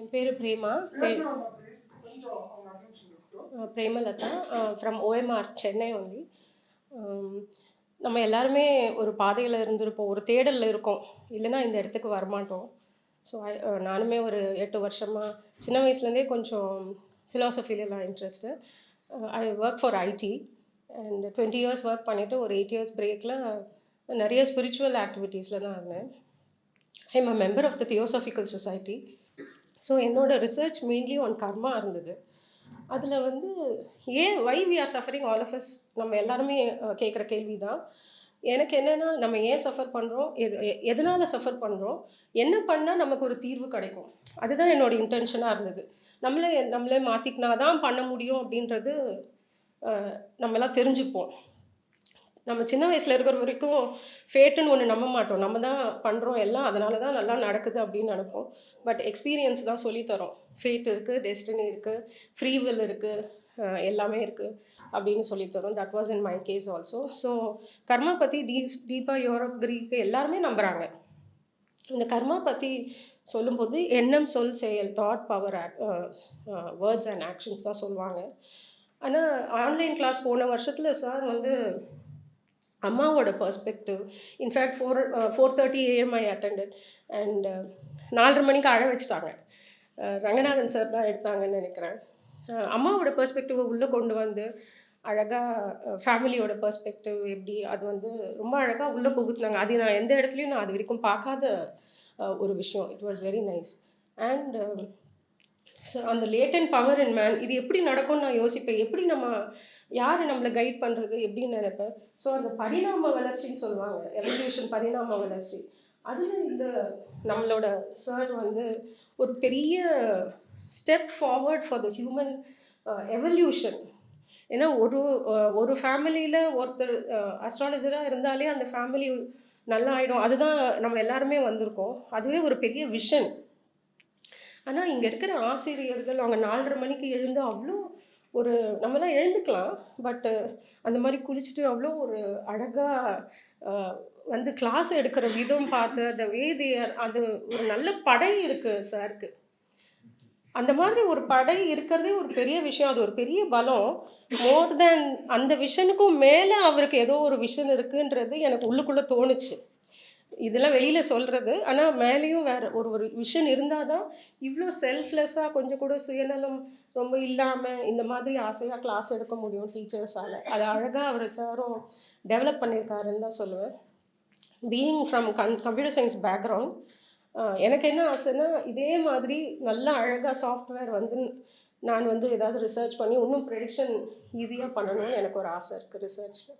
என் பேர் Prema. Premalatha from OMR Chennai only நம்ம எல்லாருமே ஒரு பாதையில் இருந்திருப்போம். ஒரு தேடலில் இருக்கோம். இல்லைன்னா இந்த இடத்துக்கு வரமாட்டோம். ஸோ நானுமே ஒரு எட்டு வருஷமாக சின்ன வயசுலேருந்தே கொஞ்சம் ஃபிலாசபிலலாம் interest I work for IT and twenty years work பண்ணிவிட்டு ஒரு எயிட் இயர்ஸ் பிரேக்கில் நிறைய ஸ்பிரிச்சுவல் ஆக்டிவிட்டீஸில் தான் இருந்தேன். I am a member of the theosophical society so என்னோட ரிசர்ச் மெயின்லி ஆன் கர்மா இருந்தது. அதில் வந்து ஏன் why we are suffering all of us நம்ம எல்லாருமே கேட்குற கேள்வி தான் எனக்கு என்னென்னா நம்ம ஏன் சஃபர் பண்ணுறோம் எது எ- சஃபர் பண்ணுறோம் என்ன பண்ணால் நமக்கு ஒரு தீர்வு கிடைக்கும்? அதுதான் என்னோட இன்டென்ஷனாக இருந்தது. நம்மளே நம்மளே மாற்றிக்கினா தான் பண்ண முடியும் அப்படின்றது நம்மளாம் தெரிஞ்சுப்போம். நம்ம சின்ன வயசில் இருக்கிற வரைக்கும் ஃபேட்டுன்னு ஒன்று நம்ப மாட்டோம். நம்ம தான் பண்ணுறோம் எல்லாம். அதனால தான் நல்லா நடக்குது அப்படின்னு நினைப்போம். பட் எக்ஸ்பீரியன்ஸ் தான் சொல்லித் தரோம். ஃபேட் இருக்குது டெஸ்டினி இருக்குது ஃப்ரீ வில் இருக்குது எல்லாமே இருக்குது அப்படின்னு சொல்லித் தரோம். That was in my case also so karma பற்றி டீஸ் டீப்பாக யூரோப் கிரீக்கு எல்லாருமே நம்புகிறாங்க இந்த கர்மா பற்றி சொல்லும்போது எண்ணம் சொல் செயல் thought power words and actions தான் சொல்லுவாங்க. ஆனால் ஆன்லைன் கிளாஸ் போன வருஷத்தில் சார் வந்து அம்மாவோட perspective in fact four four thirty AM I attended and நாலரை மணிக்கு அழ வச்சுட்டாங்க. Uh, ரங்கநாதன் சார் தான் எடுத்தாங்கன்னு நினைக்கிறேன். Uh, அம்மாவோட பர்ஸ்பெக்டிவை உள்ளே கொண்டு வந்து அழகாக ஃபேமிலியோட பர்ஸ்பெக்டிவ் எப்படி அது வந்து ரொம்ப அழகாக உள்ளே புகுத்துனாங்க. அது நான் எந்த இடத்துலையும் நான் அது வரைக்கும் பார்க்காத uh, ஒரு விஷயம். It was very nice and so அந்த late and power in man இது எப்படி நடக்கும்னு நான் யோசிப்பேன். எப்படி நம்ம யார் நம்மளை கைட் பண்ணுறது எப்படின்னு நினைப்பேன். ஸோ அந்த பரிணாம வளர்ச்சின்னு சொல்லுவாங்க. எவல்யூஷன் பரிணாம வளர்ச்சி. அதில் இந்த நம்மளோட சார் வந்து ஒரு பெரிய step forward for the human evolution ஏன்னா ஒரு uh, ஒரு ஃபேமிலியில் ஒருத்தர் uh, அஸ்ட்ராலஜராக இருந்தாலே அந்த ஃபேமிலி நல்லா ஆகிடும் அதுதான் நம்ம எல்லாருமே வந்திருக்கோம். அதுவே ஒரு பெரிய விஷன் ஆனால் இங்கே இருக்கிற ஆசிரியர்கள் அவங்க நாலரை மணிக்கு எழுந்து அவ்வளோ ஒரு நம்மலாம் எழுந்துக்கலாம் பட்டு அந்த மாதிரி குளிச்சுட்டு அவ்வளோ ஒரு அழகாக வந்து கிளாஸ் எடுக்கிற விதம் பார்த்து அந்த வேதியர் அது ஒரு நல்ல படை இருக்குது சாருக்கு அந்த மாதிரி ஒரு படை இருக்கிறதே ஒரு பெரிய விஷயம் அது ஒரு பெரிய பலம். மோர் தென் அந்த விஷனுக்கும் மேலே அவருக்கு ஏதோ ஒரு விஷன் இருக்குன்றது எனக்கு உள்ளுக்குள்ளே தோணுச்சு. இதெல்லாம் வெளியில் சொல்கிறது ஆனால் மேலேயும் வேறு ஒரு ஒரு விஷன் இருந்தால் தான் இவ்வளோ செல்ஃப்லெஸ்ஸாக கொஞ்சம் கூட சுயநலம் ரொம்ப இல்லாமல் இந்த மாதிரி ஆசையாக கிளாஸ் எடுக்க முடியும் டீச்சர்ஸால் அது அழகாக அவர் சாரும் டெவலப் பண்ணியிருக்காருன்னு தான் சொல்லுவேன். Being from gun computer science background எனக்கு என்ன ஆசைன்னா இதே மாதிரி நல்ல அழகாக சாஃப்ட்வேர் வந்து நான் வந்து ஏதாவது ரிசர்ச் பண்ணி இன்னும் ப்ரெடிக்ஷன் ஈஸியாக பண்ணணும்னு எனக்கு ஒரு ஆசை இருக்குது ரிசர்ச்சில்